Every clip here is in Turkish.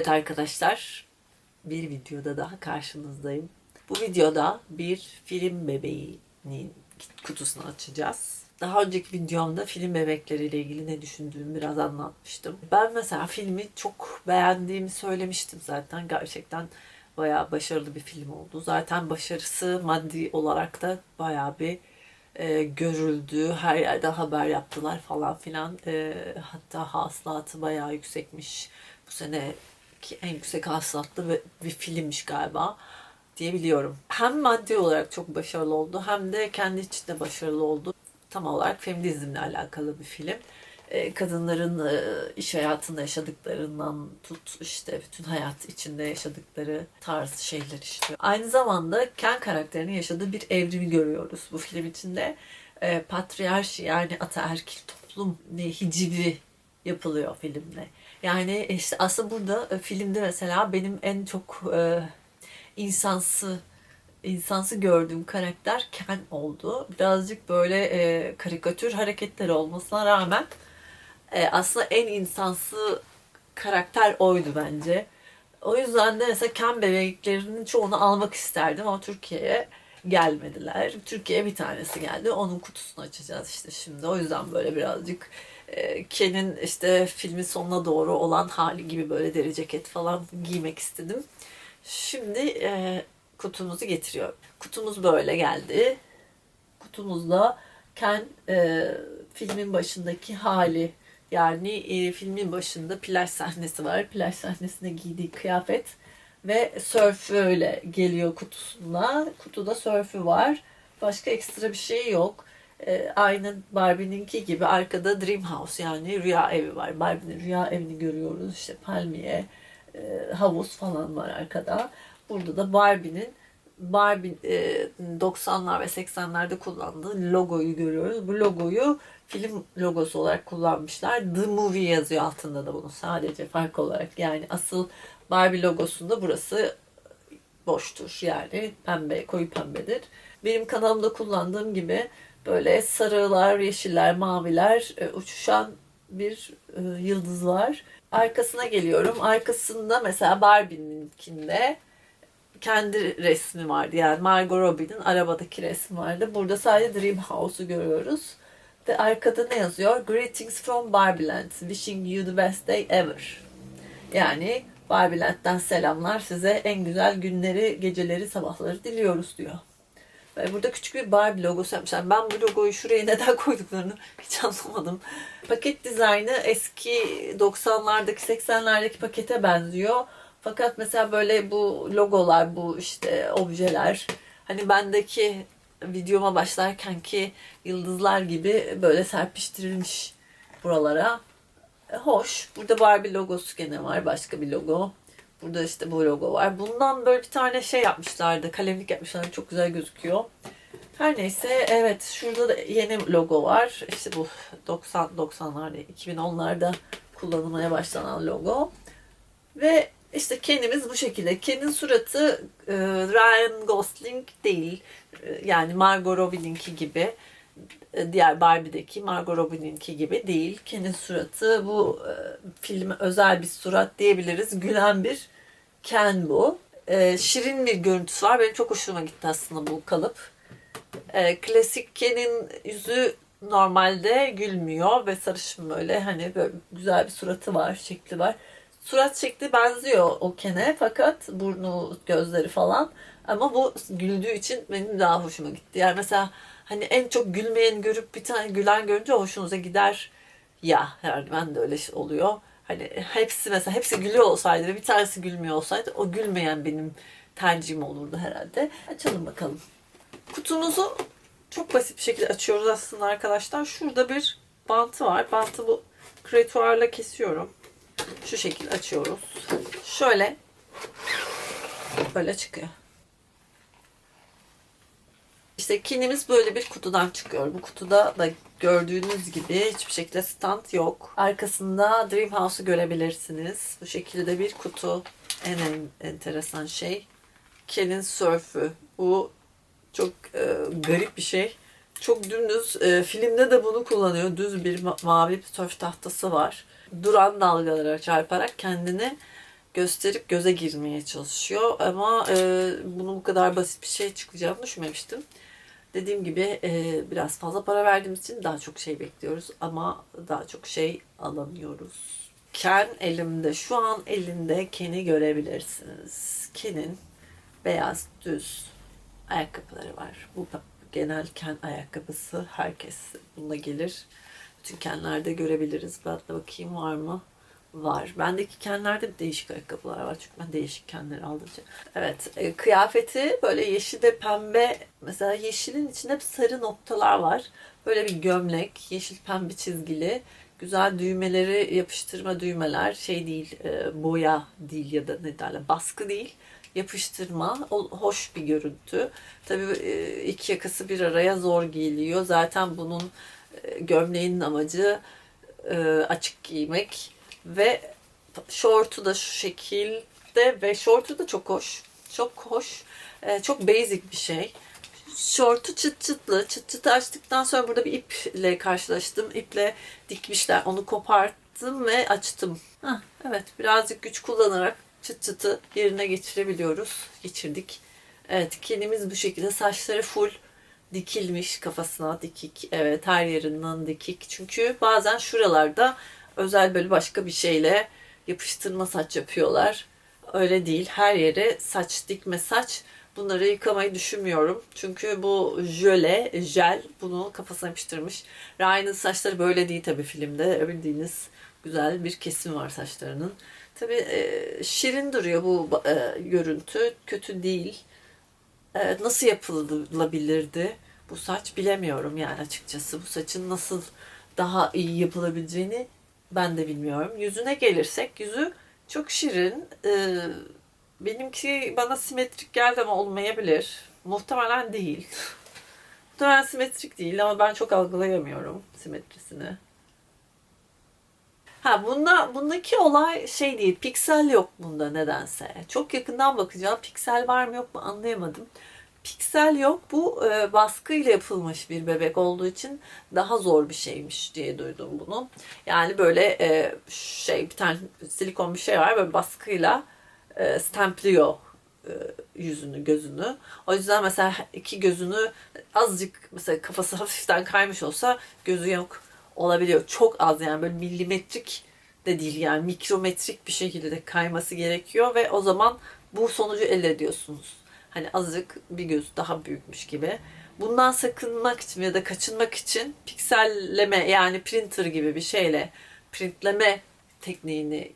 Evet arkadaşlar, bir videoda daha karşınızdayım. Bu videoda bir film bebeğinin kutusunu açacağız. Daha önceki videomda film bebekleriyle ilgili ne düşündüğümü biraz anlatmıştım. Ben mesela filmi çok beğendiğimi söylemiştim zaten. Gerçekten bayağı başarılı bir film oldu. Zaten başarısı maddi olarak da bayağı bir e, görüldü. Her yerden haber yaptılar falan filan. E, hatta hasılatı bayağı yüksekmiş. Bu sene ki en yüksek hasılatlı ve bir filmmiş galiba diyebiliyorum. Hem maddi olarak çok başarılı oldu hem de kendi içinde başarılı oldu. Tam olarak feminizmle alakalı bir film. E, kadınların e, iş hayatında yaşadıklarından tut işte bütün hayat içinde yaşadıkları tarz şeyler işte. Aynı zamanda Ken karakterinin yaşadığı bir evrimi görüyoruz bu film içinde. E, patriarşi yani ataerkil toplum ne hicivi yapılıyor filmde. Yani işte aslında burada e, filmde mesela benim en çok e, insansı insansı gördüğüm karakter Ken oldu. Birazcık böyle e, karikatür hareketleri olmasına rağmen e, aslında en insansı karakter oydu bence. O yüzden de mesela Ken bebeklerinin çoğunu almak isterdim ama Türkiye'ye gelmediler. Türkiye'ye bir tanesi geldi. Onun kutusunu açacağız işte şimdi. O yüzden böyle birazcık e, Ken'in işte filmin sonuna doğru olan hali gibi böyle deri ceket falan giymek istedim. Şimdi e, kutumuzu getiriyorum. Kutumuz böyle geldi. Kutumuzda Ken e, filmin başındaki hali yani e, filmin başında plaj sahnesi var. Plaj sahnesinde giydiği kıyafet ve sörfü öyle geliyor kutusunda. Kutuda sörfü var. Başka ekstra bir şey yok. E, aynı Barbie'ninki gibi arkada Dream House yani rüya evi var. Barbie'nin rüya evini görüyoruz. İşte palmiye, e, havuz falan var arkada. Burada da Barbie'nin Barbie e, 90'lar ve 80'lerde kullandığı logoyu görüyoruz. Bu logoyu film logosu olarak kullanmışlar. The Movie yazıyor altında da bunu sadece fark olarak. Yani asıl Barbie logosunda burası boştur. Yani pembe, koyu pembedir. Benim kanalımda kullandığım gibi böyle sarılar, yeşiller, maviler e, uçuşan bir e, yıldız var. Arkasına geliyorum. Arkasında mesela Barbie'ninkinde kendi resmi vardı. Yani Margot Robbie'nin arabadaki resmi vardı. Burada sadece Dream House'u görüyoruz. Ve arkada ne yazıyor? Greetings from Barbieland. Wishing you the best day ever. Yani Barbieland'den selamlar. Size en güzel günleri, geceleri, sabahları diliyoruz diyor. Ve burada küçük bir Barbie logosu yapmışlar. Ben bu logoyu şuraya neden koyduklarını hiç anlamadım. Paket dizaynı eski 90'lardaki 80'lerdeki pakete benziyor. Fakat mesela böyle bu logolar, bu işte objeler hani bendeki videoma başlarken ki yıldızlar gibi böyle serpiştirilmiş buralara. E, hoş. Burada Barbie logosu gene var. Başka bir logo. Burada işte bu logo var. Bundan böyle bir tane şey yapmışlardı. Kalemlik yapmışlar. Çok güzel gözüküyor. Her neyse evet şurada da yeni logo var. İşte bu 90 90'larda 2010'larda kullanılmaya başlanan logo. Ve işte Ken'imiz bu şekilde. Ken'in suratı e, Ryan Gosling değil. E, yani Margot Robbie'ninki gibi. E, diğer Barbie'deki Margot Robbie'ninki gibi değil. Ken'in suratı bu filme özel bir surat diyebiliriz. Gülen bir Ken bu. Şirin bir görüntüsü var. Benim çok hoşuma gitti aslında bu kalıp. Klasik Ken'in yüzü normalde gülmüyor ve sarışın böyle hani böyle güzel bir suratı var, şekli var surat şekli benziyor o Ken'e fakat burnu, gözleri falan. Ama bu güldüğü için benim daha hoşuma gitti. Yani mesela hani en çok gülmeyen görüp bir tane gülen görünce hoşunuza gider ya. Yani ben de öyle şey oluyor. Hani hepsi mesela hepsi gülüyor olsaydı ve bir tanesi gülmüyor olsaydı o gülmeyen benim tercihim olurdu herhalde. Açalım bakalım. Kutumuzu çok basit bir şekilde açıyoruz aslında arkadaşlar. Şurada bir bantı var. Bantı bu kreatuarla kesiyorum. Şu şekilde açıyoruz. Şöyle böyle çıkıyor. İşte kinimiz böyle bir kutudan çıkıyor. Bu kutuda da gördüğünüz gibi hiçbir şekilde stand yok. Arkasında Dream House'u görebilirsiniz. Bu şekilde bir kutu. En, en enteresan şey. Ken'in Surf'ü. Bu çok e, garip bir şey. Çok dümdüz. E, filmde de bunu kullanıyor. Düz bir ma- mavi surf tahtası var duran dalgalara çarparak kendini gösterip göze girmeye çalışıyor. Ama e, bunun bu kadar basit bir şey çıkacağını düşünmemiştim. Dediğim gibi e, biraz fazla para verdiğimiz için daha çok şey bekliyoruz ama daha çok şey alamıyoruz. Ken elimde. Şu an elinde Ken'i görebilirsiniz. Ken'in beyaz düz ayakkabıları var. Bu genel Ken ayakkabısı. Herkes bununla gelir. Bütün Ken'lerde görebiliriz. Ben de bakayım var mı? Var. Bendeki Ken'lerde de değişik ayakkabılar var. Çünkü ben değişik Ken'leri aldıkça. Evet. e, kıyafeti böyle yeşil ve pembe. Mesela yeşilin içinde hep sarı noktalar var. Böyle bir gömlek. Yeşil pembe çizgili. Güzel düğmeleri yapıştırma düğmeler. Şey değil. e, boya değil ya da ne derler. Baskı değil yapıştırma. O, hoş bir görüntü. Tabii e, iki yakası bir araya zor giyiliyor. Zaten bunun e, gömleğinin amacı e, açık giymek ve şortu da şu şekilde ve şortu da çok hoş. Çok hoş. E, çok basic bir şey. Şortu çıt çıtlı. Çıt çıtı açtıktan sonra burada bir iple karşılaştım. İple dikmişler. Onu koparttım ve açtım. Hah, evet birazcık güç kullanarak çıt çıtı yerine geçirebiliyoruz. Geçirdik. Evet kendimiz bu şekilde saçları full dikilmiş kafasına dikik. Evet her yerinden dikik. Çünkü bazen şuralarda özel böyle başka bir şeyle yapıştırma saç yapıyorlar. Öyle değil. Her yere saç dikme saç. Bunları yıkamayı düşünmüyorum. Çünkü bu jöle, jel bunu kafasına yapıştırmış. Ryan'ın saçları böyle değil tabii filmde. Bildiğiniz güzel bir kesim var saçlarının. Tabii e, şirin duruyor bu e, görüntü. Kötü değil. E, nasıl yapılabilirdi bu saç bilemiyorum yani açıkçası. Bu saçın nasıl daha iyi yapılabileceğini ben de bilmiyorum. Yüzüne gelirsek yüzü çok şirin. Benimki bana simetrik geldi ama olmayabilir. Muhtemelen değil. Muhtemelen simetrik değil ama ben çok algılayamıyorum simetrisini. Ha bunda bundaki olay şey değil. Piksel yok bunda nedense. Çok yakından bakacağım. Piksel var mı yok mu anlayamadım. Piksel yok. Bu e, baskıyla yapılmış bir bebek olduğu için daha zor bir şeymiş diye duydum bunu. Yani böyle e, şey bir tane silikon bir şey var böyle baskıyla e, stempliyor e, yüzünü, gözünü. O yüzden mesela iki gözünü azıcık mesela kafası hafiften kaymış olsa gözü yok olabiliyor. Çok az yani böyle milimetrik de değil yani mikrometrik bir şekilde de kayması gerekiyor ve o zaman bu sonucu elde ediyorsunuz. Hani azıcık bir göz daha büyükmüş gibi. Bundan sakınmak için ya da kaçınmak için pikselleme yani printer gibi bir şeyle printleme tekniğini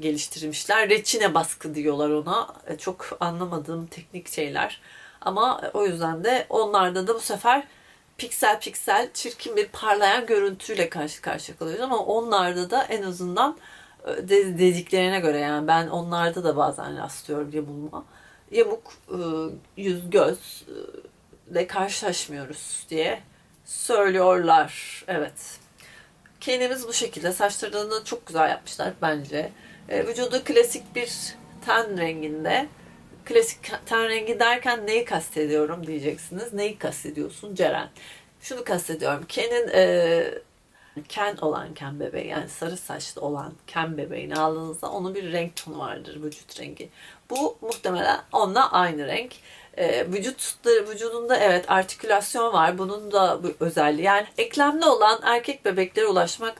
geliştirmişler. Reçine baskı diyorlar ona. E, Çok anlamadığım teknik şeyler. Ama o yüzden de onlarda da bu sefer piksel piksel çirkin bir parlayan görüntüyle karşı karşıya kalıyoruz ama onlarda da en azından e, de- dediklerine göre yani ben onlarda da bazen rastlıyorum yamulma. Yamuk e, yüz göz e, karşılaşmıyoruz diye söylüyorlar. Evet. Kendimiz bu şekilde. Saçlarını çok güzel yapmışlar bence. E, vücudu klasik bir ten renginde. Klasik ten rengi derken neyi kastediyorum diyeceksiniz. Neyi kastediyorsun Ceren? Şunu kastediyorum. Ken'in e, Ken olan Ken bebeği yani sarı saçlı olan Ken bebeğini aldığınızda onun bir renk tonu vardır vücut rengi. Bu muhtemelen onunla aynı renk. E, vücutları, vücudunda evet artikülasyon var. Bunun da bu özelliği. Yani eklemli olan erkek bebeklere ulaşmak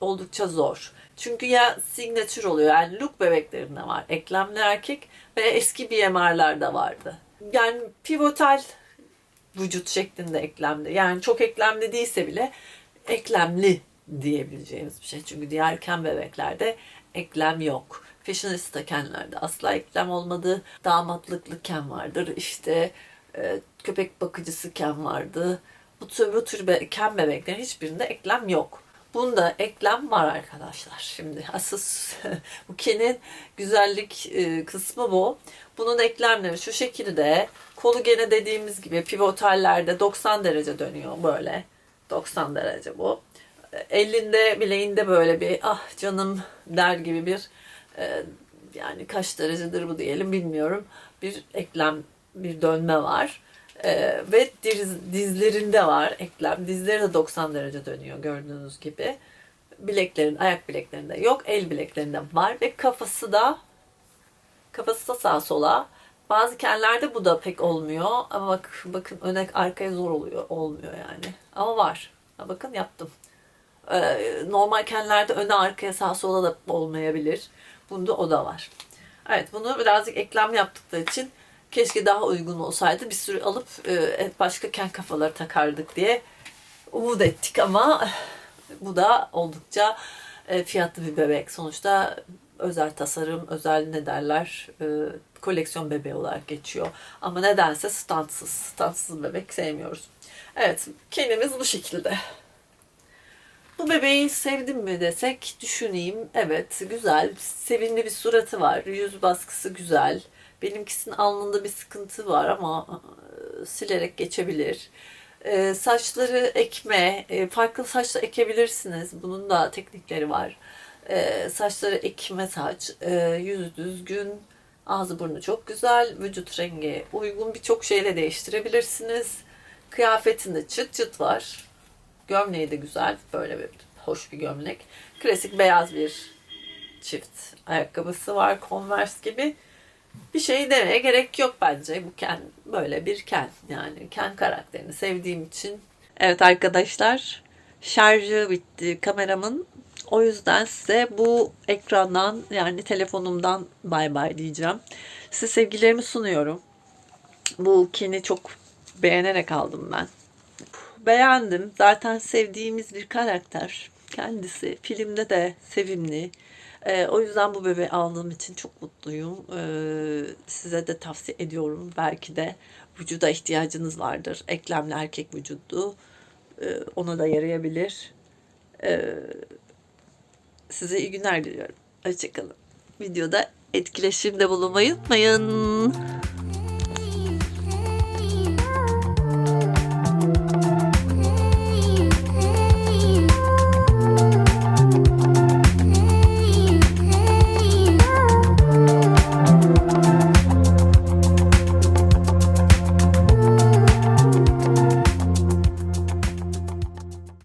oldukça zor. Çünkü ya signature oluyor yani look bebeklerinde var. Eklemli erkek ve eski BMR'larda vardı. Yani pivotal vücut şeklinde eklemli. Yani çok eklemli değilse bile eklemli diyebileceğimiz bir şey. Çünkü diğer ken bebeklerde eklem yok. Fashionista kenlerde asla eklem olmadı. Damatlıklı ken vardır. İşte e, köpek bakıcısı ken vardı. Bu tür, bu tür be, ken bebeklerin hiçbirinde eklem yok. Bunda eklem var arkadaşlar. Şimdi asıl bu Ken'in güzellik e, kısmı bu. Bunun eklemleri şu şekilde. Kolu gene dediğimiz gibi pivotallerde 90 derece dönüyor böyle. 90 derece bu. Elinde bileğinde böyle bir ah canım der gibi bir e, yani kaç derecedir bu diyelim bilmiyorum. Bir eklem bir dönme var. Ee, ve diz, dizlerinde var eklem. Dizleri de 90 derece dönüyor gördüğünüz gibi. Bileklerin, ayak bileklerinde yok. El bileklerinde var ve kafası da Kafası da sağa sola. Bazı kenlerde bu da pek olmuyor. Ama bak, bakın öne arkaya zor oluyor. Olmuyor yani. Ama var. Bakın yaptım. Ee, normal kenlerde öne arkaya sağa sola da olmayabilir. Bunda o da var. Evet bunu birazcık eklem yaptıkları için keşke daha uygun olsaydı. Bir sürü alıp e, başka ken kafaları takardık diye umut ettik ama bu da oldukça e, fiyatlı bir bebek. Sonuçta özel tasarım, özel ne derler, e, koleksiyon bebeği olarak geçiyor. Ama nedense standsız, standsız bebek sevmiyoruz. Evet, kendimiz bu şekilde. Bu bebeği sevdim mi desek düşüneyim. Evet güzel. Sevimli bir suratı var. Yüz baskısı güzel. Benimkisinin alnında bir sıkıntı var ama silerek geçebilir. E, saçları ekme. e, farklı saçla ekebilirsiniz. Bunun da teknikleri var. E, saçları ekme saç. E, yüzü düzgün. Ağzı burnu çok güzel. Vücut rengi uygun birçok şeyle değiştirebilirsiniz. Kıyafetinde çıt çıt var. Gömleği de güzel. Böyle bir hoş bir gömlek. Klasik beyaz bir çift ayakkabısı var. Converse gibi. Bir şey demeye gerek yok bence. Bu Ken böyle bir Ken. Yani Ken karakterini sevdiğim için. Evet arkadaşlar. Şarjı bitti kameramın. O yüzden size bu ekrandan yani telefonumdan bay bay diyeceğim. Size sevgilerimi sunuyorum. Bu Ken'i çok beğenerek aldım ben beğendim. Zaten sevdiğimiz bir karakter. Kendisi filmde de sevimli. Ee, o yüzden bu bebeği aldığım için çok mutluyum. Ee, size de tavsiye ediyorum. Belki de vücuda ihtiyacınız vardır. Eklemli erkek vücudu. Ee, ona da yarayabilir. Ee, size iyi günler diliyorum. Hoşçakalın. Videoda etkileşimde bulunmayı unutmayın.